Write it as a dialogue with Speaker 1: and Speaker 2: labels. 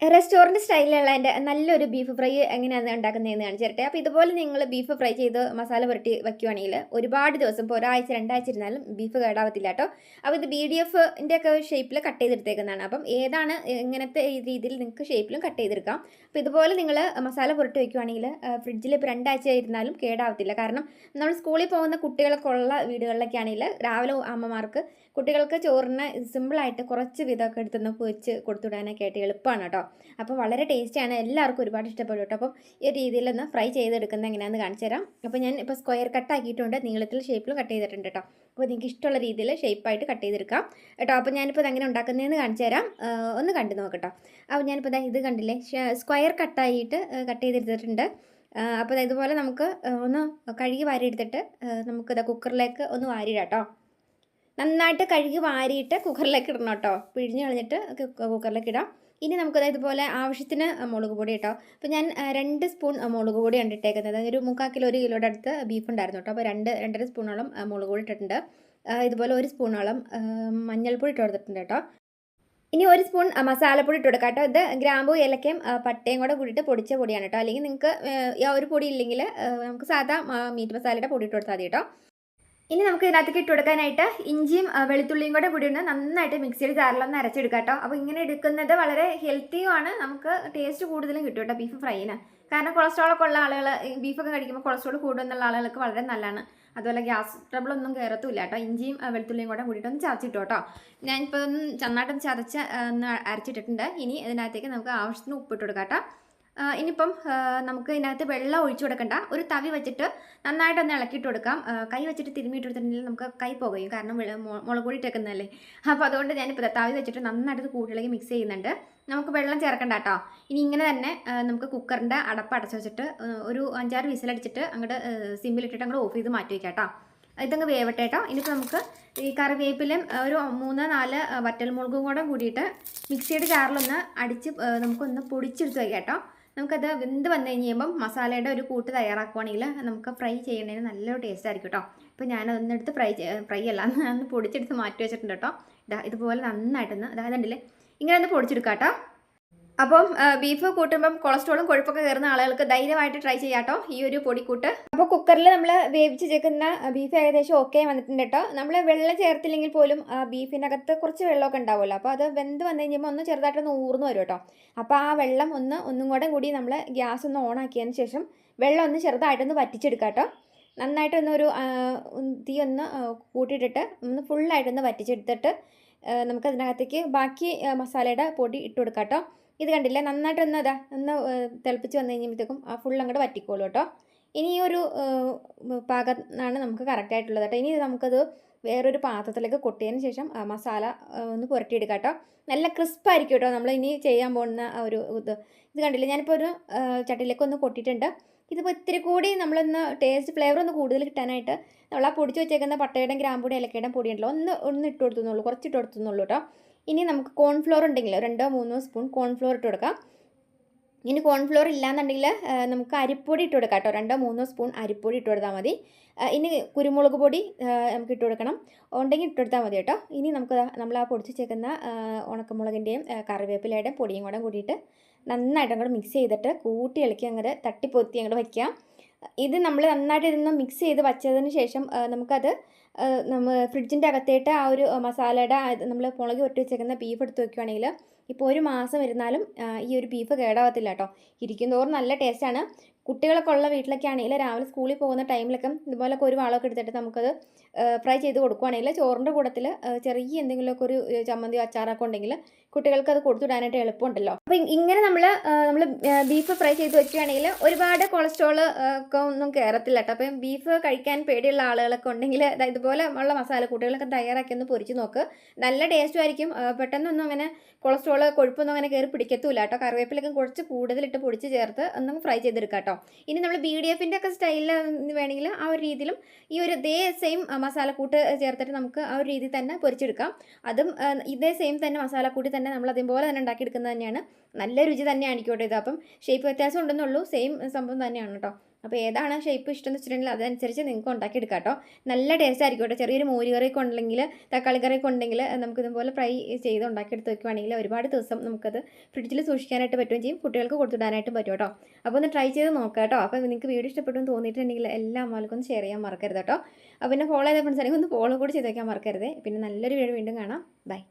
Speaker 1: Restaurant സ്റ്റൈലിലുള്ള എന്റെ നല്ലൊരു beef fry എങ്ങനെയാണ് ഉണ്ടാക്കുന്നതെന്ന് കാണിച്ചു തരട്ടെ. അപ്പോൾ ഇതുപോലെ നിങ്ങൾ ബീഫ് ഫ്രൈ ചെയ്ത് മസാല പുരട്ടി വയ്ക്കുവാണെങ്കിൽ ഒരുപാട് ദിവസം ഇപ്പോൾ ഒരാഴ്ച രണ്ടാഴ്ച ഇരുന്നാലും ബീഫ് കേടാവത്തില്ല കേട്ടോ. അപ്പോൾ ഇത് ബി ഡി എഫിന്റെ ഒക്കെ ഷേപ്പിൽ കട്ട് ചെയ്തെടുത്തേക്കുന്നതാണ്. അപ്പം ഏതാണ് ഇങ്ങനത്തെ രീതിയിൽ നിങ്ങൾക്ക് ഷേപ്പിലും കട്ട് ചെയ്തെടുക്കാം. അപ്പോൾ ഇതുപോലെ നിങ്ങൾ മസാല പുരട്ടി വയ്ക്കുവാണെങ്കിൽ ഫ്രിഡ്ജിൽ ഇപ്പോൾ രണ്ടാഴ്ച ഇരുന്നാലും കേടാവത്തില്ല. കാരണം നമ്മൾ സ്കൂളിൽ പോകുന്ന കുട്ടികളൊക്കെ ഉള്ള വീടുകളിലൊക്കെ ആണെങ്കിൽ രാവിലെ അമ്മമാർക്ക് കുട്ടികൾക്ക് ചോറിന് സിമ്പിളായിട്ട് കുറച്ച് വിധമൊക്കെ എടുത്തൊന്ന് പൊരിച്ച് കൊടുത്തുവിടാനൊക്കെ ആയിട്ട് എളുപ്പമാണ് കേട്ടോ. അപ്പോൾ വളരെ ടേസ്റ്റിയാണ് എല്ലാവർക്കും ഒരുപാട് ഇഷ്ടപ്പെടും കേട്ടോ. അപ്പം ഈ രീതിയിൽ ഒന്ന് ഫ്രൈ ചെയ്തെടുക്കുന്ന എങ്ങനെയാണെന്ന് കാണിച്ചു തരാം. അപ്പോൾ ഞാൻ ഇപ്പോൾ സ്ക്വയർ കട്ട് ആക്കിയിട്ടുണ്ട്. നീളത്തിൽ ഷേപ്പിൽ കട്ട് ചെയ്തിട്ടുണ്ട് കേട്ടോ. അപ്പോൾ നിങ്ങൾക്ക് ഇഷ്ടമുള്ള രീതിയിൽ ഷേപ്പായിട്ട് കട്ട് ചെയ്തെടുക്കാം കേട്ടോ. അപ്പോൾ ഞാനിപ്പോൾ ഇത് എങ്ങനെ ഉണ്ടാക്കുന്നതെന്ന് കാണിച്ചു തരാം. ഒന്ന് കണ്ടു നോക്കട്ടോ അപ്പോൾ ഞാനിപ്പോൾ ഇതാ കണ്ടില്ലേ? സ്ക്വയർ കട്ടായിട്ട് കട്ട് ചെയ്തെടുത്തിട്ടുണ്ട്. അപ്പോൾ ഇതുപോലെ നമുക്ക് ഒന്ന് കഴുകി വാരി എടുത്തിട്ട് ആ, നമുക്കിത് കുക്കറിലേക്ക് ഒന്ന് വാരിയിടാം കേട്ടോ. നന്നായിട്ട് കഴുകി വാരിയിട്ട് കുക്കറിലേക്ക് ഇടണം കേട്ടോ. പിഴിഞ്ഞ് കളഞ്ഞിട്ട് കുക്കറിലേക്ക് ഇടാം. ഇനി നമുക്കത് ഇതുപോലെ ആവശ്യത്തിന് മുളക് പൊടി കേട്ടോ. അപ്പോൾ ഞാൻ രണ്ട് സ്പൂൺ മുളക് പൊടിയാണ് ഇട്ടേക്കുന്നത്. ഒരു മുക്കാൽ കിലോ ഒരു കിലോയുടെ അടുത്ത് ബീഫ് ഉണ്ടായിരുന്നു കേട്ടോ. അപ്പോൾ രണ്ട് രണ്ടര സ്പൂണോളം മുളക് പൊടി ഇട്ടിട്ടുണ്ട്. ഇതുപോലെ ഒരു സ്പൂണോളം മഞ്ഞൾപ്പൊടി ഇട്ട് കൊടുത്തിട്ടുണ്ട് കേട്ടോ. ഇനി ഒരു സ്പൂൺ മസാലപ്പൊടി ഇട്ട് കൊടുക്കാം കേട്ടോ. ഇത് ഗ്രാമ്പൂ ഏലക്കയും ആ, പട്ടയും കൂടെ കൂടിയിട്ട് പൊടിച്ച പൊടിയാണ് കേട്ടോ. അല്ലെങ്കിൽ നിങ്ങൾക്ക് ഒരു പൊടി ഇല്ലെങ്കിൽ നമുക്ക് സാധാ മീറ്റ് മസാലയുടെ പൊടി ഇട്ട് കൊടുത്താൽ മതി കേട്ടോ. ഇനി നമുക്ക് ഇതിനകത്തേക്ക് ഇട്ട് കൊടുക്കാനായിട്ട് ഇഞ്ചിയും വെളുത്തുള്ളിയും കൂടെ കൂടി ഒന്ന് നന്നായിട്ട് മിക്സിയിൽ ജാറിലൊന്ന് അരച്ചെടുക്കാം കേട്ടോ. അപ്പോൾ ഇങ്ങനെ എടുക്കുന്നത് വളരെ ഹെൽത്തിയുമാണ് നമുക്ക് ടേസ്റ്റ് കൂടുതലും കിട്ടും കേട്ടോ ബീഫ് ഫ്രൈന് കാരണം കൊളസ്ട്രോൾ ഒക്കെ ഉള്ള ആളുകൾ ബീഫൊക്കെ കഴിക്കുമ്പോൾ കൊളസ്ട്രോൾ കൂടുമെന്നുള്ള ആളുകൾക്ക് വളരെ നല്ലതാണ്. അതുപോലെ ഗ്യാസ് ട്രബിൾ ഒന്നും കയറത്തില്ല കേട്ടോ. ഇഞ്ചിയും വെളുത്തുള്ളിയും കൂടെ കൂടിയിട്ട് ഒന്ന് ചതച്ചിട്ടു കേട്ടോ. ഞാനിപ്പോൾ ഒന്ന് നന്നായിട്ടൊന്ന് ചതച്ച് ഒന്ന് അരച്ചിട്ടിട്ടുണ്ട്. ഇനി ഇതിനകത്തേക്ക് നമുക്ക് ആവശ്യത്തിന് ഉപ്പിട്ട് കൊടുക്കാം കേട്ടോ. ഇനിയിപ്പം നമുക്ക് ഇതിനകത്ത് വെള്ളം ഒഴിച്ചു കൊടുക്കണ്ട. ഒരു തവി വെച്ചിട്ട് നന്നായിട്ടൊന്ന് ഇളക്കിയിട്ട് കൊടുക്കാം. കൈ വെച്ചിട്ട് തിരുമ്മിയിട്ട് കൊടുത്തിട്ടുണ്ടെങ്കിൽ നമുക്ക് കൈ പോകുകയും കാരണം മുളക് പൊടി അപ്പോൾ അതുകൊണ്ട് ഞാനിപ്പോൾ തവി വെച്ചിട്ട് നന്നായിട്ട് കൂട്ടിലേക്ക് മിക്സ് ചെയ്യുന്നുണ്ട്. നമുക്ക് വെള്ളം ചേർക്കണ്ട കേട്ടോ ഇനി ഇങ്ങനെ തന്നെ നമുക്ക് കുക്കറിന്റെ അടപ്പ് അടച്ചു വെച്ചിട്ട് ഒരു അഞ്ചാറ് വിസിലടിച്ചിട്ട് അങ്ങോട്ട് സിമ്പിലിട്ടിട്ട് അങ്ങോട്ട് ഓഫ് ചെയ്ത് മാറ്റി വയ്ക്കാം കേട്ടോ ഇതങ്ങ് വേവട്ടെ കേട്ടോ ഇനിയിപ്പോൾ നമുക്ക് ഈ കറിവേപ്പിലും ഒരു മൂന്ന് നാല് വറ്റൽമുളകും കൂടെ കൂടിയിട്ട് മിക്സിയുടെ ജാറിലൊന്ന് അടിച്ച് നമുക്കൊന്ന് പൊടിച്ചെടുത്ത് വയ്ക്കാം കേട്ടോ നമുക്കത് വെന്ത് വന്നു കഴിയുമ്പം മസാലയുടെ ഒരു കൂട്ട് തയ്യാറാക്കുവാണെങ്കിൽ നമുക്ക് ഫ്രൈ ചെയ്യുന്നതിന് നല്ലൊരു ടേസ്റ്റ് ആയിരിക്കും കേട്ടോ ഇപ്പോൾ ഞാനതൊന്നെടുത്ത് ഫ്രൈ ഫ്രൈ അല്ല ഒന്ന് പൊടിച്ചെടുത്ത് മാറ്റി വെച്ചിട്ടുണ്ട് കേട്ടോ ഇതാ ഇതുപോലെ നന്നായിട്ടൊന്ന് അതായത് ഉണ്ടല്ലേ ഇങ്ങനെ ഒന്ന് പൊടിച്ചെടുക്കാം കേട്ടോ അപ്പം ബീഫ് കൂട്ടുമ്പം കൊളസ്ട്രോളും കൊഴുപ്പൊക്കെ കയറുന്ന ആളുകൾക്ക് ധൈര്യമായിട്ട് ട്രൈ ചെയ്യാം കേട്ടോ ഈ ഒരു പൊടിക്കൂട്ട്. അപ്പോൾ കുക്കറിൽ നമ്മൾ വേവിച്ച് ചേക്കുന്ന ബീഫ് ഏകദേശം ഓക്കെ വന്നിട്ടുണ്ട് കേട്ടോ നമ്മൾ വെള്ളം ചേർത്തില്ലെങ്കിൽ പോലും ബീഫിനകത്ത് കുറച്ച് വെള്ളമൊക്കെ ഉണ്ടാവുമല്ലോ. അപ്പോൾ അത് വെന്ത് വന്നു കഴിയുമ്പോൾ ഒന്ന് ചെറുതായിട്ടൊന്ന് ഊർന്നു വരും കേട്ടോ അപ്പോൾ ആ വെള്ളം ഒന്ന് ഒന്നും കൂടെ കൂടി നമ്മൾ ഗ്യാസ് ഒന്ന് ഓൺ ആക്കിയതിന് ശേഷം വെള്ളം ഒന്ന് ചെറുതായിട്ടൊന്ന് വറ്റിച്ചെടുക്കാം കേട്ടോ നന്നായിട്ടൊന്ന് ഒരു ആ, ഉം, തീ ഒന്ന് കൂട്ടിയിട്ടിട്ട് ഒന്ന് ഫുള്ളായിട്ടൊന്ന് വറ്റിച്ചെടുത്തിട്ട് നമുക്ക് അതിനകത്തേക്ക് ബാക്കി മസാലയുടെ പൊടി ഇട്ട് കൊടുക്കാം കേട്ടോ ഇത് കണ്ടില്ലേ? നന്നായിട്ടൊന്ന് അതാ ഒന്ന് തിളപ്പിച്ച് വന്നു കഴിയുമ്പോഴത്തേക്കും ആ ഫുൾ അങ്ങോട്ട് വറ്റിക്കോളൂ കേട്ടോ. ഇനി ഈ ഒരു പാകമാണ് നമുക്ക് കറക്റ്റായിട്ടുള്ളത് കേട്ടോ. ഇനി നമുക്കത് വേറൊരു പാത്രത്തിലേക്ക് കൊട്ടിയതിന് ശേഷം മസാല ഒന്ന് പുരട്ടിയെടുക്കാം കേട്ടോ. നല്ല ക്രിസ്പ് ആയിരിക്കും കേട്ടോ നമ്മൾ ഇനി ചെയ്യാൻ പോകുന്ന ഒരു ഇത്. ഇത് കണ്ടില്ലേ? ഞാനിപ്പോൾ ഒരു ചട്ടിയിലേക്ക് ഒന്ന് കൊട്ടിയിട്ടുണ്ട്. ഇതിപ്പോൾ ഇത്തിരി കൂടി നമ്മളൊന്ന് ടേസ്റ്റ് ഫ്ലേവർ ഒന്ന് കൂടുതൽ കിട്ടാനായിട്ട് നമ്മൾ ആ പൊടിച്ച് വെച്ചേക്കുന്ന പട്ടയുടെയും ഗ്രാമ്പൂടെയും ഇലക്കയുടെയും പൊടിയുണ്ടല്ലോ ഒന്ന് ഒന്ന് ഇട്ട് കൊടുത്തുന്നുള്ളൂ കുറച്ച് ഇട്ട് കൊടുത്തുന്നുള്ളൂ കേട്ടോ. ഇനി നമുക്ക് കോൺഫ്ലോർ ഉണ്ടെങ്കിൽ രണ്ടോ മൂന്നോ സ്പൂൺ കോൺഫ്ലോർ ഇട്ട് കൊടുക്കാം. ഇനി കോൺഫ്ലോർ ഇല്ലാന്നുണ്ടെങ്കിൽ നമുക്ക് അരിപ്പൊടി ഇട്ട് കൊടുക്കാം കേട്ടോ. രണ്ടോ മൂന്നോ സ്പൂൺ അരിപ്പൊടി ഇട്ട് കൊടുത്താൽ മതി. ഇനി കുരുമുളക് പൊടി നമുക്ക് ഇട്ട് കൊടുക്കണം. ഉണ്ടെങ്കിൽ ഇട്ട് കൊടുത്താൽ മതി കേട്ടോ. ഇനി നമുക്ക് നമ്മൾ ആ പൊടിച്ച് ചേർക്കുന്ന ഉണക്കമുളകിന്റെയും കറിവേപ്പിലയുടെയും പൊടിയും കൂടെ കൂടിയിട്ട് നന്നായിട്ട് അങ്ങോട്ട് മിക്സ് ചെയ്തിട്ട് കൂട്ടി ഇളക്കി അങ്ങോട്ട് തട്ടിപ്പൊത്തി അങ്ങോട്ട് വയ്ക്കാം. ഇത് നമ്മൾ നന്നായിട്ട് ഇതൊന്ന് മിക്സ് ചെയ്ത് വച്ചതിന് ശേഷം നമുക്കത് ആ, നമ്മ ഫ്രിഡ്ജിന്റെ അകത്തേട്ട് ആ ഒരു മസാലയുടെ നമ്മൾ മുളക് ഒട്ടി വെച്ചേക്കുന്ന ബീഫ് എടുത്ത് വെക്കുകയാണെങ്കിൽ ഇപ്പോൾ ഒരു മാസം ഇരുന്നാലും ഈ ഒരു ബീഫ് കേടാവത്തില്ല കേട്ടോ. ഇരിക്കും തോറും നല്ല ടേസ്റ്റാണ് കുട്ടികളൊക്കെ ഉള്ള വീട്ടിലൊക്കെ ആണെങ്കിൽ രാവിലെ സ്കൂളിൽ പോകുന്ന ടൈമിലൊക്കെ ഇതുപോലൊക്കെ ഒരു വളമൊക്കെ എടുത്തിട്ട് നമുക്കത് ഫ്രൈ ചെയ്ത് കൊടുക്കുകയാണെങ്കിൽ ചോറിന്റെ കൂട്ടത്തിൽ ചെറിയ എന്തെങ്കിലുമൊക്കെ ഒരു ചമ്മന്തി അച്ചാറൊക്കെ ഉണ്ടെങ്കിൽ കുട്ടികൾക്ക് അത് കൊടുത്തുവിടാനായിട്ട് എളുപ്പമുണ്ടല്ലോ. അപ്പോൾ ഇങ്ങനെ നമ്മൾ നമ്മൾ ബീഫ് ഫ്രൈ ചെയ്ത് വെക്കുകയാണെങ്കിൽ ഒരുപാട് കൊളസ്ട്രോൾ ഒക്കെ ഒന്നും കയറത്തില്ല കേട്ടോ. അപ്പം ബീഫ് കഴിക്കാൻ പേടിയുള്ള ആളുകളൊക്കെ ഉണ്ടെങ്കിൽ ദാ ഇതുപോലെ ഉള്ള മസാലക്കൂട്ടുകളൊക്കെ തയ്യാറാക്കി ഒന്ന് പൊരിച്ച് നോക്ക്. നല്ല ടേസ്റ്റും ആയിരിക്കും. പെട്ടെന്നൊന്നും അങ്ങനെ കൊളസ്ട്രോൾ കൊഴുപ്പൊന്നും അങ്ങനെ കയറി പിടിക്കത്തൂല കേട്ടോ. കറിവേപ്പിലൊക്കെ കുറച്ച് കൂടുതലിട്ട് പൊടിച്ച് ചേർത്ത് ഒന്ന് ഫ്രൈ ചെയ്തെടുക്കാം കേട്ടോ. ഇനി നമ്മൾ ബി ഡി എഫിന്റെ ഒക്കെ സ്റ്റൈലിൽ വേണമെങ്കിൽ ആ ഒരു രീതിയിലും ഈ ഒരു ഇതേ സെയിം മസാല കൂട്ട് ചേർത്തിട്ട് നമുക്ക് ആ ഒരു രീതിയിൽ തന്നെ പൊരിച്ചെടുക്കാം. അതും ഇതേ സെയിം തന്നെ മസാല കൂട്ടി തന്നെ നമ്മൾ അതേപോലെ തന്നെ ഉണ്ടാക്കിയെടുക്കുന്നത് തന്നെയാണ്. നല്ല രുചി തന്നെയാണ് കേട്ടോ ഇത്. അപ്പം ഷേപ്പ് വ്യത്യാസം ഉണ്ടെന്നുള്ളൂ. സെയിം സംഭവം തന്നെയാണ് കേട്ടോ. അപ്പോൾ ഏതാണ് ഷേപ്പ് ഇഷ്ടം എന്ന് വെച്ചിട്ടുണ്ടെങ്കിൽ അതനുസരിച്ച് നിങ്ങൾക്ക് ഉണ്ടാക്കിയെടുക്കാം കേട്ടോ നല്ല ടേസ്റ്റ് ആയിരിക്കും കേട്ടോ ചെറിയൊരു മോര് കറിയൊക്കെ ഉണ്ടെങ്കിൽ തക്കാളി കറിയൊക്കെ ഉണ്ടെങ്കിൽ നമുക്ക് ഇതുപോലെ ഫ്രൈ ചെയ്ത് ഉണ്ടാക്കിയെടുത്ത് വെക്കുവാണെങ്കിൽ ഒരുപാട് ദിവസം നമുക്കത് ഫ്രിഡ്ജിൽ സൂക്ഷിക്കാനായിട്ട് പറ്റുകയും ചെയ്യും. കുട്ടികൾക്ക് കൊടുത്തിടാനായിട്ടും പറ്റും കേട്ടോ അപ്പോൾ ഒന്ന് ട്രൈ ചെയ്ത് നോക്കാം കേട്ടോ അപ്പോൾ നിങ്ങൾക്ക് വീഡിയോ ഇഷ്ടപ്പെട്ടു എന്ന് തോന്നിയിട്ടുണ്ടെങ്കിൽ എല്ലാ അമ്മമാർക്കും ഒന്ന് ഷെയർ ചെയ്യാൻ മറക്കരുത് കേട്ടോ അപ്പോൾ പിന്നെ ഫോളോ ചെയ്ത ഫ്രണ്ട്സ് ആണെങ്കിൽ ഒന്ന് ഫോളോ കൂടി ചെയ്ത് വയ്ക്കാൻ മറക്കരുത്. പിന്നെ നല്ലൊരു വീഡിയോ വീണ്ടും കാണാം. ബൈ